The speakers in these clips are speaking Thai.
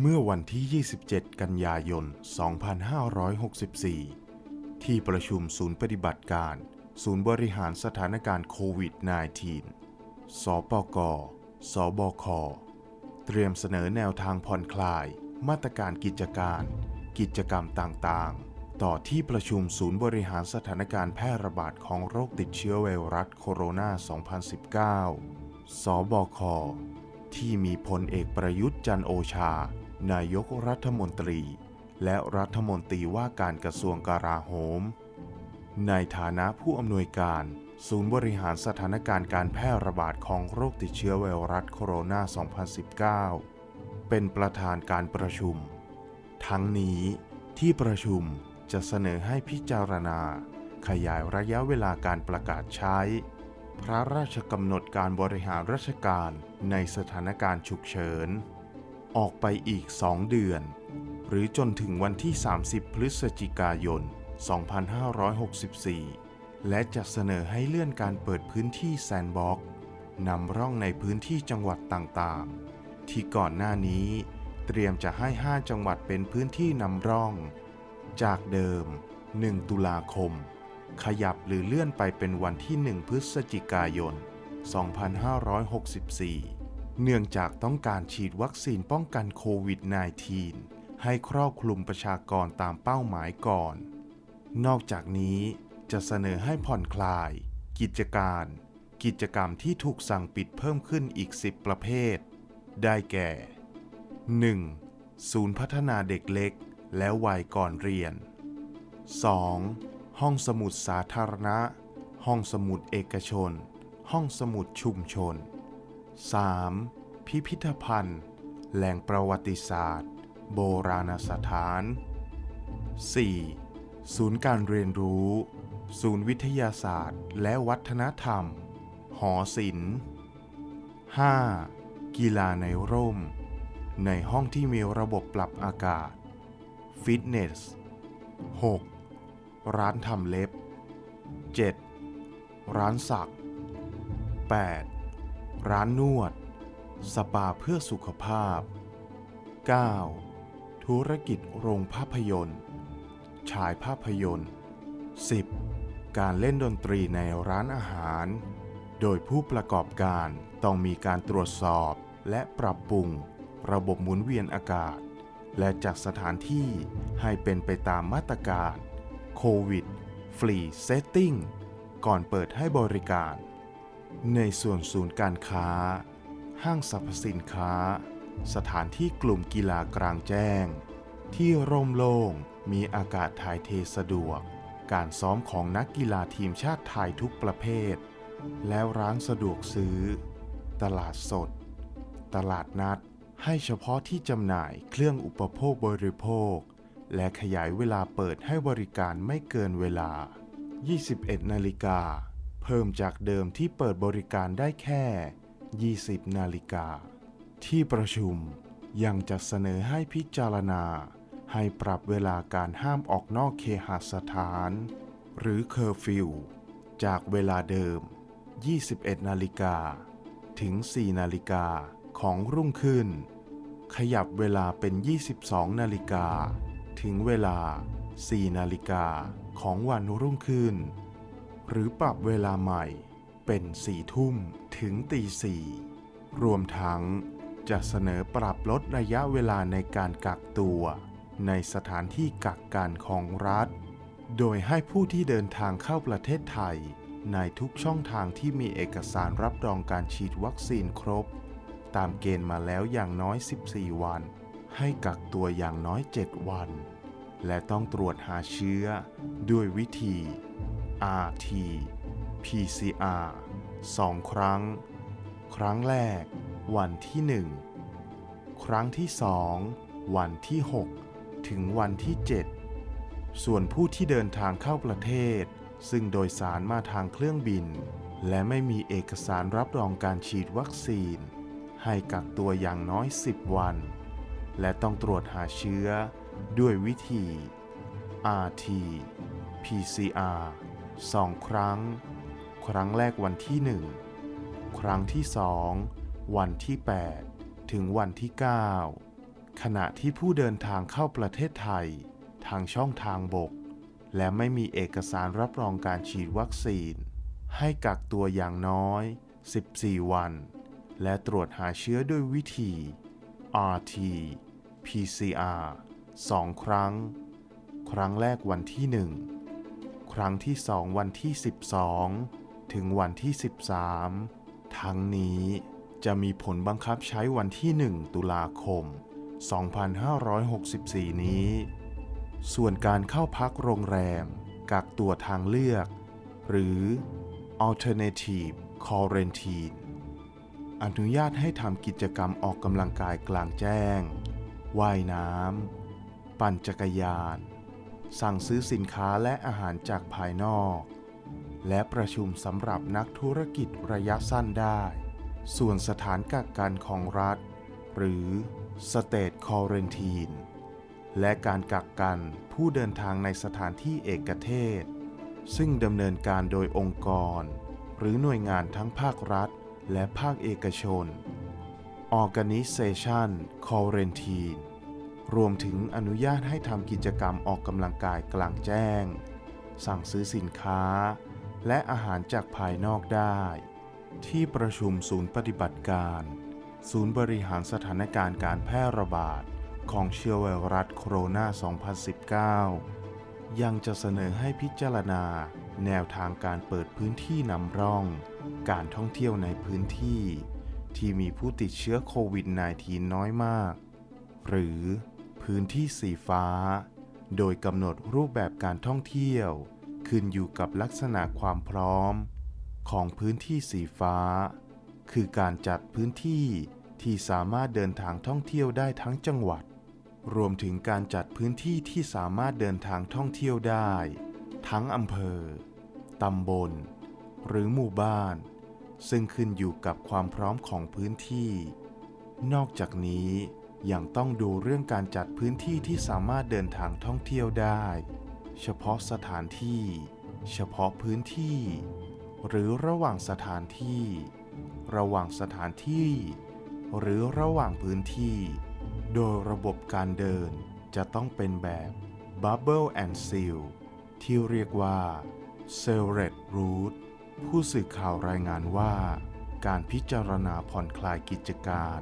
เมื่อวันที่ 27 กันยายน 2564 ที่ประชุมศูนย์ปฏิบัติการ ศูนย์บริหารสถานการณ์โควิด -19 สปก สบค เตรียมเสนอแนวทางผ่อนคลาย มาตรการกิจการ กิจกรรมต่างๆ ต่อที่ประชุมศูนย์บริหารสถานการณ์แพร่ระบาดของโรคติดเชื้อไวรัสโคโรนา 2019 สบค ที่มีพลเอกประยุทธ์จันโอชา นายกรัฐมนตรี และรัฐมนตรีว่าการกระทรวงกลาโหม ในฐานะผู้อำนวยการ ศูนย์บริหารสถานการณ์การแพร่ระบาดของโรคติดเชื้อไวรัสโคโรนา 2019 เป็นประธานการประชุม ทั้งนี้ที่ประชุมจะเสนอให้พิจารณา ขยายระยะเวลาการประกาศใช้ พระราชกำหนดการบริหารราชการในสถานการณ์ฉุกเฉิน ออกไปอีก 2 เดือน หรือจนถึงวันที่ 30 พฤศจิกายน 2564 และจะเสนอให้เลื่อนการเปิดพื้นที่แซนบ็อกนำร่องในพื้นที่จังหวัดต่างๆ ที่ก่อนหน้านี้ เตรียมจะให้ 5 จังหวัดเป็นพื้นที่นำร่อง จากเดิม 1 ตุลาคม ขยับหรือเลื่อนไปเป็นวันที่ 1 พฤศจิกายน 2564 เนื่องจากต้องการฉีดวัคซีนป้องกันโควิด -19 ให้ครอบคลุมประชากรตามเป้าหมายก่อน นอกจากนี้จะเสนอให้ผ่อนคลาย กิจการ กิจกรรมที่ถูกสั่งปิดเพิ่มขึ้นอีก 10 ประเภท ได้แก่ 1. ศูนย์พัฒนาเด็กเล็ก และวัยก่อนเรียน 2. ห้องสมุดสาธารณะ ห้องสมุดเอกชน ห้องสมุดชุมชน 3. พิพิธภัณฑ์ แหล่งประวัติศาสตร์ โบราณสถาน 4. ศูนย์การเรียนรู้ ศูนย์วิทยาศาสตร์ และวัฒนธรรม หอศิลป์ 5. กีฬาในร่ม ในห้องที่มีระบบปรับอากาศ ฟิตเนส 6. ร้านทำเล็บ 7. ร้านสัก 8. ร้านนวด สปาเพื่อสุขภาพ 9. ธุรกิจโรงภาพยนตร์ ฉายภาพยนตร์ 10. การเล่นดนตรีในร้านอาหาร โดยผู้ประกอบการต้องมีการตรวจสอบและปรับปรุง ระบบหมุนเวียนอากาศ และจัดสถานที่ให้เป็นไปตามมาตรการโควิดฟรีเซตติ้งก่อนเปิดให้บริการ ในส่วนศูนย์การค้า ห้างสรรพสินค้า สถานที่กลุ่มกีฬากลางแจ้ง ที่ร่มโล่งมีอากาศถ่ายเทสะดวก การซ้อมของนักกีฬาทีมชาติไทยทุกประเภท แล้วร้านสะดวกซื้อ ตลาดสด ตลาดนัด ให้เฉพาะที่จำหน่ายเครื่องอุปโภคบริโภค และขยายเวลาเปิดให้บริการไม่เกินเวลา 21 นาฬิกา เพิ่มจากเดิมที่เปิดบริการได้แค่ 20 นาฬิกา ที่ประชุมยังจะเสนอให้พิจารณา ให้ปรับเวลาการห้ามออกนอกเคหสถาน หรือเคอร์ฟิวจากเวลาเดิม 21 นาฬิกา ถึง 4 นาฬิกาของรุ่งขึ้น ขยับเวลาเป็น 22 นาฬิกา ถึงเวลา 4 นาฬิกาของวันรุ่งขึ้น หรือปรับเวลาใหม่เป็น4ทุ่มถึงตีสี่รวมทั้งจะเสนอปรับลดระยะเวลาในการกักตัว ในสถานที่กักกันของรัฐ โดยให้ผู้ที่เดินทางเข้าประเทศไทย ในทุกช่องทางที่มีเอกสารรับรองการฉีดวัคซีนครบ ตามเกณฑ์มาแล้วอย่างน้อย 14 วัน ให้กักตัวอย่างน้อย 7 วัน และต้องตรวจหาเชื้อ ด้วยวิธี RT PCR 2 ครั้ง ครั้งแรก วันที่ 1 ครั้งที่ 2 วันที่ 6 ถึงวันที่ 7 ส่วนผู้ที่เดินทางเข้าประเทศ ซึ่งโดยสารมาทางเครื่องบิน และไม่มีเอกสารรับรองการฉีดวัคซีน ให้กักตัวอย่างน้อย 10 วัน และต้องตรวจหาเชื้อด้วยวิธี RT PCR 2ครั้ง ครั้งแรกวันที่1ครั้งที่2วันที่ 8 ถึงวันที่ 9 ขณะที่ผู้เดินทางเข้าประเทศไทย ทางช่องทางบก และไม่มีเอกสารรับรองการฉีดวัคซีน ให้กักตัวอย่างน้อย 14 วัน และตรวจหาเชื้อด้วยวิธี RT PCR 2 ครั้ง ครั้งแรกวันที่ 1 ครั้งที่2วันที่ 12 ถึงวันที่ 13 ทั้งนี้จะมีผลบังคับใช้วันที่ 1 ตุลาคม 2564 นี้ ส่วนการเข้าพักโรงแรม กักตัวทางเลือก หรือ alternative quarantine อนุญาตให้ทำกิจกรรมออกกำลังกายกลางแจ้ง ว่ายน้ำ ปั่นจักรยาน สั่งซื้อสินค้าและอาหารจากภายนอก และประชุมสำหรับนักธุรกิจระยะสั้นได้ ส่วนสถานกักกันของรัฐ หรือ State Quarantine และการกักกันผู้เดินทางในสถานที่เอกเทศ ซึ่งดำเนินการโดยองค์กร หรือหน่วยงานทั้งภาครัฐ และภาคเอกชน Organization Quarantine รวมถึงอนุญาตให้ทำกิจกรรมออกกำลังกายกลางแจ้ง สั่งซื้อสินค้า และอาหารจากภายนอกได้ ที่ประชุมศูนย์ปฏิบัติการ ศูนย์บริหารสถานการณ์การแพร่ระบาดของเชื้อไวรัสโคโรนา 2019 ยังจะเสนอให้พิจารณา แนวทางการเปิดพื้นที่นำร่อง การท่องเที่ยวในพื้นที่ ที่มีผู้ติดเชื้อโควิด -19 น้อยมาก หรือ พื้นที่สีฟ้า โดยกำหนดรูปแบบการท่องเที่ยว ขึ้นอยู่กับลักษณะความพร้อม ของพื้นที่สีฟ้า คือการจัดพื้นที่ที่สามารถเดินทางท่องเที่ยวได้ทั้งจังหวัด รวมถึงการจัดพื้นที่ที่สามารถเดินทางท่องเที่ยวได้ ทั้งอำเภอ ตำบล หรือหมู่บ้าน ซึ่งขึ้นอยู่กับความพร้อมของพื้นที่ นอกจากนี้ ยังต้องดูเรื่องการจัดพื้นที่ที่สามารถเดินทางท่องเที่ยวได้ เฉพาะสถานที่ เฉพาะพื้นที่ หรือระหว่างสถานที่ ระหว่างสถานที่ หรือระหว่างพื้นที่ โดยระบบการเดินจะต้องเป็นแบบ Bubble and Seal ที่เรียกว่า s e l e d Route ผู้สื่อข่าวรายงานว่า การพิจารณาผ่อนคลายกิจการ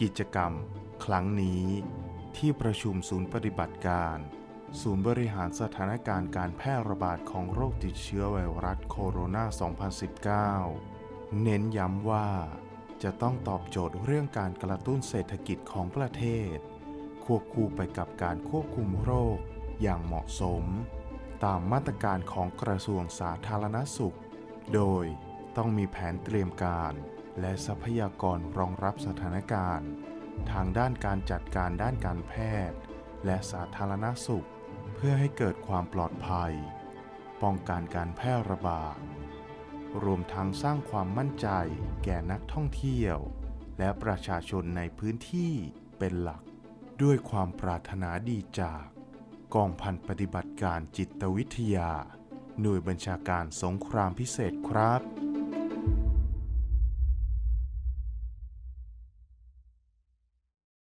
กิจกรรม ครั้งนี้ที่ประชุมศูนย์ปฏิบัติการ ศูนย์บริหารสถานการณ์การแพร่ระบาดของโรคติดเชื้อไวรัสโคโรนา 2019 เน้นย้ำว่า จะต้องตอบโจทย์เรื่องการกระตุ้นเศรษฐกิจของประเทศ ควบคู่ไปกับการควบคุมโรคอย่างเหมาะสม ตามมาตรการของกระทรวงสาธารณสุข โดยต้องมีแผนเตรียมการ และทรัพยากรรองรับสถานการณ์ ทางด้านการจัดการด้านการแพทย์ และสาธารณสุข เพื่อให้เกิดความปลอดภัย ป้องกันการแพร่ระบาด รวมทั้งสร้างความมั่นใจแก่นักท่องเที่ยว และประชาชนในพื้นที่เป็นหลัก ด้วยความปรารถนาดีจาก กองพันปฏิบัติการจิตวิทยา หน่วยบัญชาการสงครามพิเศษครับ